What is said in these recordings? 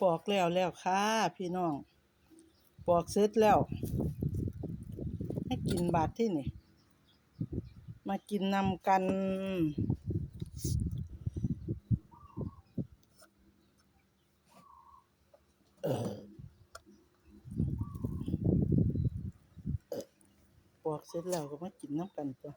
ปอกแล้วแล้วค่ะ พี่น้อง ปอกเสร็จแล้ว ให้กินบาดที่นี่ มากินนำกัน ปอกเสร็จแล้วก็มากินน้ำกันตัว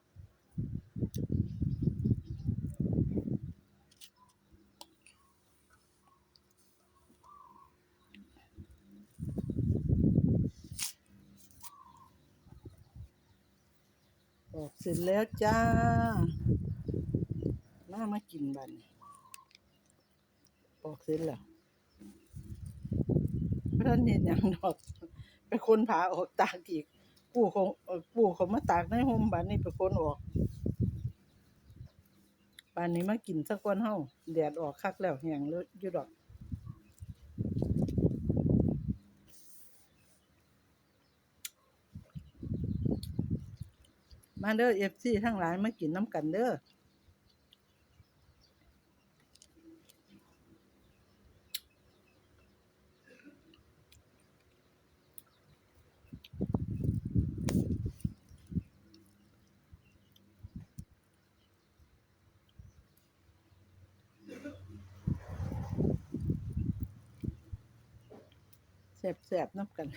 เสร็จแล้วจ้ามามากินบันปอกเสร็จแล้วเพราะนั้นเห็นอย่างดอก ไปคนผาออกตากอีกปู่ขอ่อปู่เขามาตากในห่มบานนี้ไปคนออกบานนี้มากินสักวันเฮาแดดออกคักแล้วแหงเลยอยู่ดอก มาเด้อ FC ทั้งหลายมากินน้ำกันเด้อแซ่บๆน้ำกัน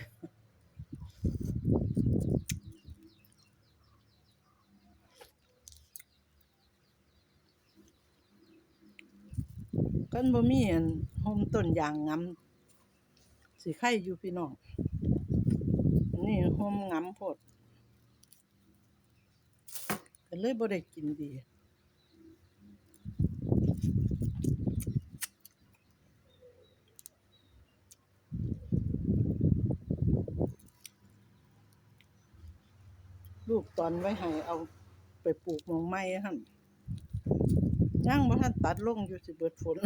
กันบ่มีอันโฮมต้นยางงำสิไข่อยู่พี่น้องอันนี่โฮมงำโพดก็เลยบ่ได้กินดีลูกตอนไว้ให้เอาไปปลูกมองไม้หั่น ย่างบ่ทันตัดลงอยู่สิเบิดฝน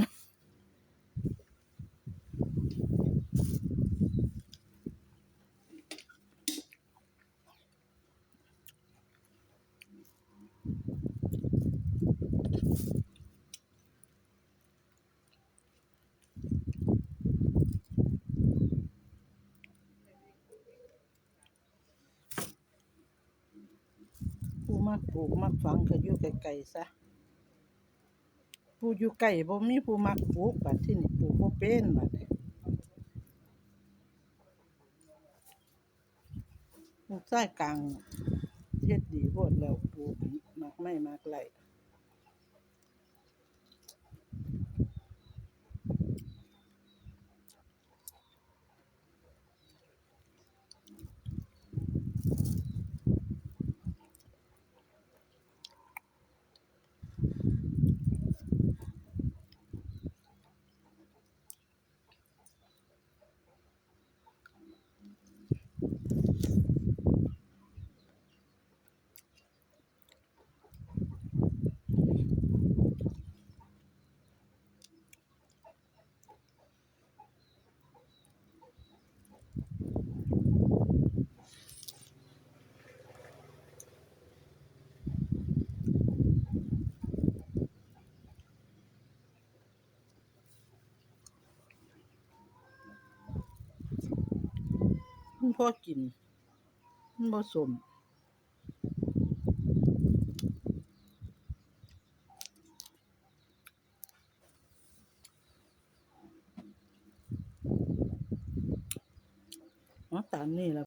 ผู้มักปลูกมักฝังก็อยู่ไกลๆซะ ผู้อยู่ไกลบ่มีผู้มักปลูกบัดที่นี่ปลูกบ่เป็นบัดนี้ลูกชายกลางเฮ็ดดีโพดแล้วปลูกมักไม่มักไหล พอกิน มันบ่สมอ๋อตามนี่ละ